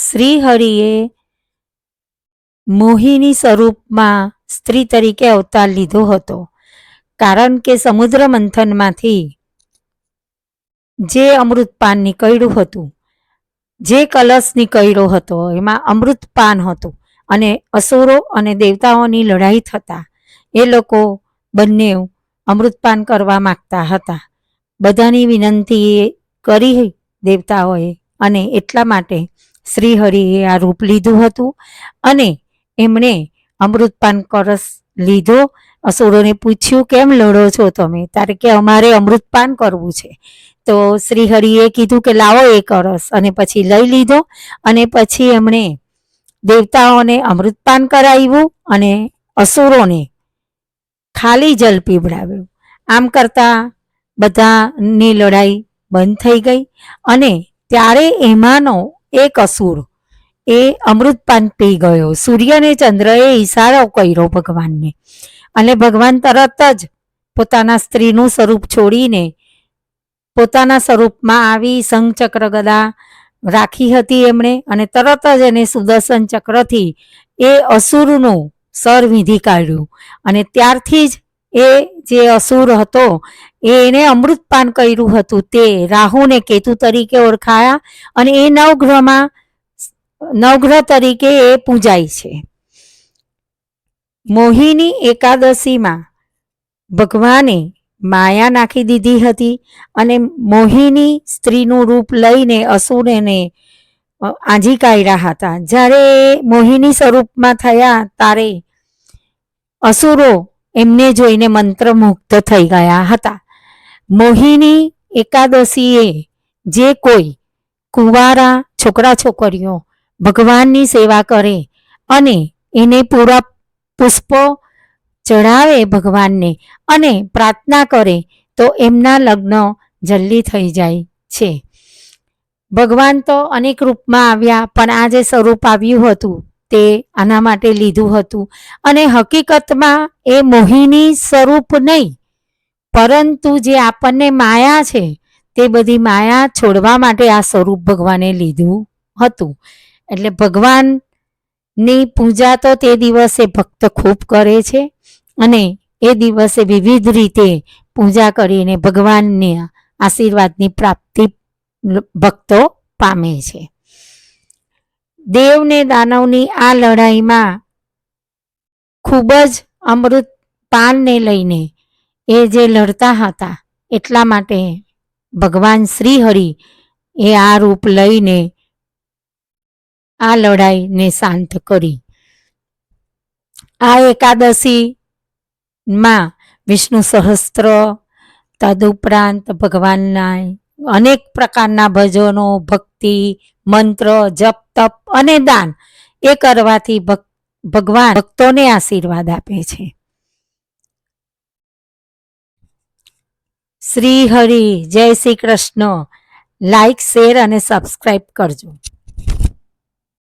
શ્રી હરિએ મોહિની સ્વરૂપમાં સ્ત્રી તરીકે અવતાર લીધો હતો. કારણ કે સમુદ્ર મંથનમાંથી જે અમૃતપાન નીકળ્યું હતું, જે કલશ નીકળ્યો હતો, એમાં અમૃતપાન હતું અને અસુરો અને દેવતાઓની લડાઈ થતા એ લોકો બંને અમૃતપાન કરવા માગતા હતા. બધાની વિનંતી કરી દેવતાઓએ અને એટલા માટે શ્રી હરિએ આ રૂપ લીધું હતું અને એમણે અમૃતપાન કરસ લીધો. અસુરોને પૂછ્યું, કેમ લડો છો તમે? તારે કે અમારે અમૃતપાન કરવું છે. તો શ્રીહરિએ કીધું કે, લાવો એ કરસ. અને પછી લઈ લીધો અને પછી એમણે દેવતાઓને અમૃતપાન કરાવ્યું અને અસુરોને ખાલી જલ પીવડાવ્યું. આમ કરતા બધાની લડાઈ બંધ થઈ ગઈ અને ત્યારે એમાંનો એક અસુર એ અમૃતપાન પી ગયો. સૂર્ય અને ચંદ્રએ ઈશારો કર્યો ભગવાનને. અને ભગવાન તરત જ પોતાના સ્ત્રીનું સ્વરૂપ છોડીને પોતાના સ્વરૂપમાં આવી શંખચક્ર ગદા રાખી હતી એમણે અને તરત જ એને સુદર્શન ચક્રથી એ અસુરનું સર વિંધી કાઢ્યું. અને ત્યારથી જ એ જે અસુર હતો, એને અમૃતપાન કર્યું હતું તે રાહુને કેતુ તરીકે ઓળખાયા અને એ નવગ્રહમાં, નવગ્રહ તરીકે એ પૂજાય છે. મોહિની એકાદશીમાં ભગવાને માયા નાખી દીધી હતી અને મોહિની સ્ત્રીનું રૂપ લઈને અસુરને આંજી કાઢ્યા હતા. જ્યારે મોહિની સ્વરૂપમાં થયા, ત્યારે અસુરો એમને જોઈને મંત્રમુગ્ધ થઈ ગયા હતા. મોહિની એકાદશીએ જે કોઈ કુંવારા છોકરા છોકરીઓ ભગવાનની સેવા કરે અને એને પૂરા પુષ્પો ચઢાવે ભગવાનને અને પ્રાર્થના કરે, તો એમના લગ્ન જલ્દી થઈ જાય છે. ભગવાન તો અનેક રૂપમાં આવ્યા, પણ આ જે સ્વરૂપ આવ્યું હતું તે આના માટે લીધું હતું. અને હકીકતમાં એ મોહિની સ્વરૂપ નહીં, પરંતુ જે આપણને માયા છે, તે બધી માયા છોડવા માટે આ સ્વરૂપ ભગવાને લીધું હતું. એટલે ભગવાનની પૂજા તો તે દિવસે ભક્ત ખૂબ કરે છે અને એ દિવસે વિવિધ રીતે પૂજા કરીને ભગવાનની આશીર્વાદની પ્રાપ્તિ ભક્તો પામે છે. દેવ ને દાનવની આ લડાઈમાં ખૂબ જ અમૃત પાનને લઈને એ જે લડતા હતા, એટલા માટે ભગવાન શ્રી હરિ એ આ રૂપ લઈને આ લડાઈને શાંત કરી. આ એકાદશીમાં વિષ્ણુ સહસ્ત્ર, તદુપરાંત ભગવાનના અનેક પ્રકારના ભજનો, ભક્તિ મંત્ર, જપ, તપ અને દાન એ કરવાથી ભગવાન ભક્તોને આશીર્વાદ આપે છે. શ્રી હરિ, જય શ્રી કૃષ્ણ. લાઈક, શેર અને સબસ્ક્રાઈબ કરજો.